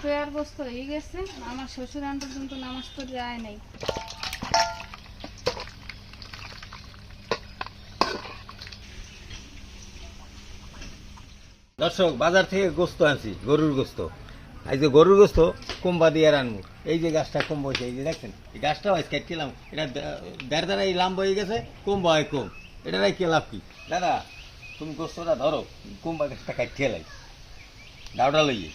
Prayer বসতে হয়ে গেছে। আমার শ্বশুর আন পর্যন্ত নামাজ তো যায় নাই। দর্শক, বাজার থেকে গোস্ত আনছি, গরুর গোস্ত। এই যে গরুর গোস্ত, কুম্বা দিয়ে আনব। এই যে গাছটা কুম্ভ হয়েছে, এই যে দেখছেন, এই গাছটাও আজকে কেটলাম এটা দেড় দ্বারা এই লাম্ব হয়ে গেছে কুম্ভ হয় কম। এটারাই কে লাভ কি? দাদা, তুমি গোস্তটা ধরো, কুম্বা গাছটা কাটিয়ে লাই। দাওটা লইয়ে।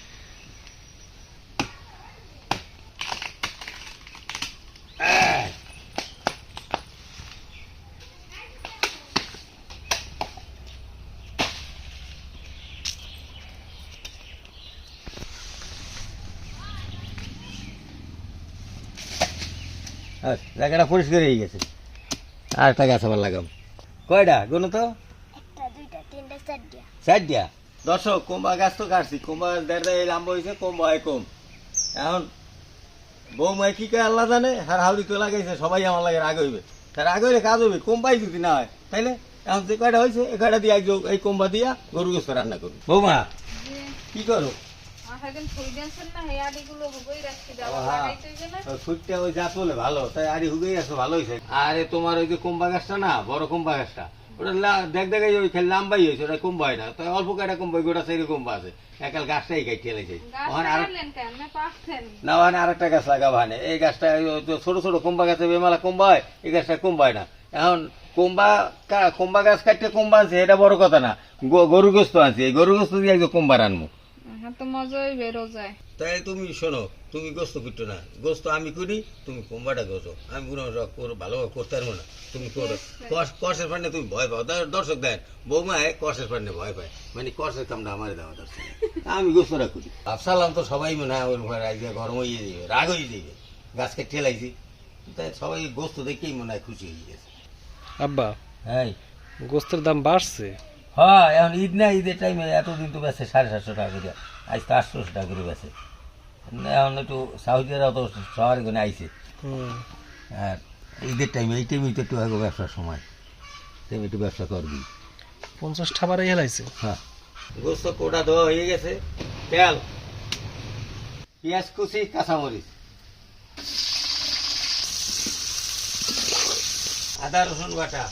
আচ্ছা, জায়গাটা পরিষ্কার হয়ে গেছে। আর একটা গাছ আবার লাগাম কয়টা? গুনো তো? চারটা। দর্শক কুম্বা গাছ তো কাটছি। কুম্বা দেড় দেড় লাম্ব হয়েছে কম হয় কম। এখন বৌমায় কি কে আল্লাহ জানে? আর হাউলি তো লাগাইছে সবাই আমার লাগে রাগ হইবে। তার রাগ হইলে কাজ হইবে কোম্বাই যদি না হয় তাইলে? এখন যে কয়টা হয়েছে এই কয়টা দিয়ে একজন এই কোম্বা দিয়া গরু গোস্ত রান্না করুন। বৌমা কি করো? আরে হুগেই আসো ভালো। হয়েছে। আরে তোমার ওই যে কুম্বা গাছটা না বড় কুম্বা গাছটা? ওটা দেখ দেখাই ওই খালি লাম্বাই হয়েছে ওটা কুম্বা না। তাই অল্প কয়টা কুম্বা গোটা সেই কুম্বা আছে। একাল গাছটাই গাই ঠেলেছে গাছ ওখানে আর লাগালেন কেন? না পাচ্ছেন না ওখানে আর একটা গাছ লাগাবো হানে এই গাছটা ছোট ছোট কুম্বা গাছে বেমালা কুম্বা এই গাছটা না। এখন কুম্বা কা- কুম্বা গাছ কাটতে কুম্বা আছে এটা বড় কথা না। গরু গোস্ত আছে এই গরু গোস্ত দিয়ে একদম কুম্বা রানবো। হ্যাঁ তো মজাই বেরো যায়। তাই তুমি শোনো তুমি গোস্ত করতো না। গোস্ত আমি করি তুমি কোম্বাটা করো আমি কোনো ভালোভাবে করতে পারব না। তুমি করো। কষ কষের পান্ডে তুমি ভয় পাও। দর- দর্শক দেন বৌমায় কষের পান্ডে ভয় পায়। মানে কষের কামটা আমার দেওয়া দর্শক আমি গোস্তটা করি। ভাবসালাম তো সবাই মনে হয় ওর ঘরে গরম হয়ে যাবে রাগ হয়ে যাবে। গাছকে ঠেলাইছি। তাই সবাই গোস্ত দেখেই মনে হয় খুশি হয়ে গেছে। আব্বা হ্যাঁ গোস্তের দাম বাড়ছে। হ্যাঁ এখন ঈদ না ঈদের টাইমে এতদিন তো বেছে সাড়ে সাতশো টাকা করে। আজ তো আটশোশো টাকা করে বেছে এখন একটু সাউদিরা তো শহরে করে আইছে। হুম। আর ঈদের টাইমে এই টাইমে তো একটু আগে ব্যবসার সময়। টাইমে একটু ব্যবসা করবি। পঞ্চাশ টাকারে হেলাইছে। হ্যাঁ। গোস্ত কোটা দেওয়া হয়ে গেছে। তেল। পেঁয়াজ কুচি কাঁচামরিচ। আদা রসুন বাটা।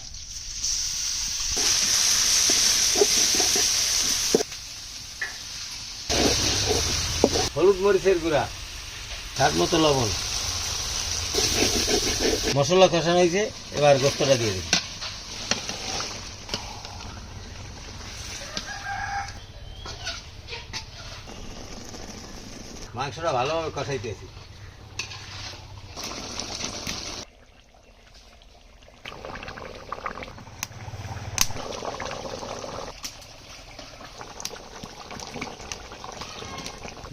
হলুদ মরিচের গুঁড়া স্বাদ মতো লবণ। মশলা কষানো হয়েছে, এবার গোস্তটা দিয়ে দিন মাংসটা ভালোভাবে কষাইতেছি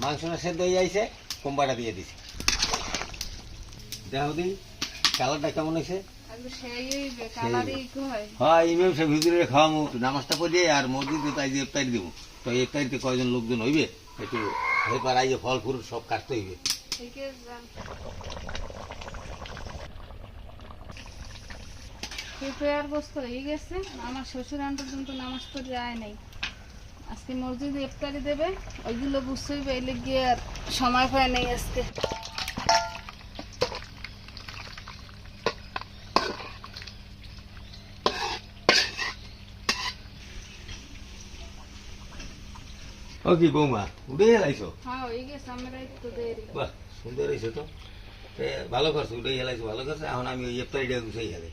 মাংসটা সেদ্ধ হয়ে যাইছে কোম্বাটা দিয়ে দিছি। দেখো দিন কালারটা কেমন হয়েছে? হ্যাঁ। ইমাম সাহেব নামাজটা আর মসজিদে তাই যে ইফতারি দেবো তো ইফতারিতে কয়জন লোকজন হইবে? একটু এবার আইজে ফল ফুল সব কাটতে হইবে। আছে প্রেয়ার হয়ে গেছে আমার শ্বশুর আন পর্যন্ত নামাজ তো যায় নাই। আজকে মসজিদে ইফতারি দেবে ওইগুলো বুঝতেই পাইলে গিয়ে আর সময় পায় নাই আজকে। ও কি বৌমা উঠে গেলাইছো? হ্যাঁ গেছে আমরা একটু দেরি বাহ সুন্দর হয়েছে তো। এ, ভালো করছ উঠে গেলাইছো ভালো করছ এখন আমি ওই ইফতারিটা গুছাই গেলে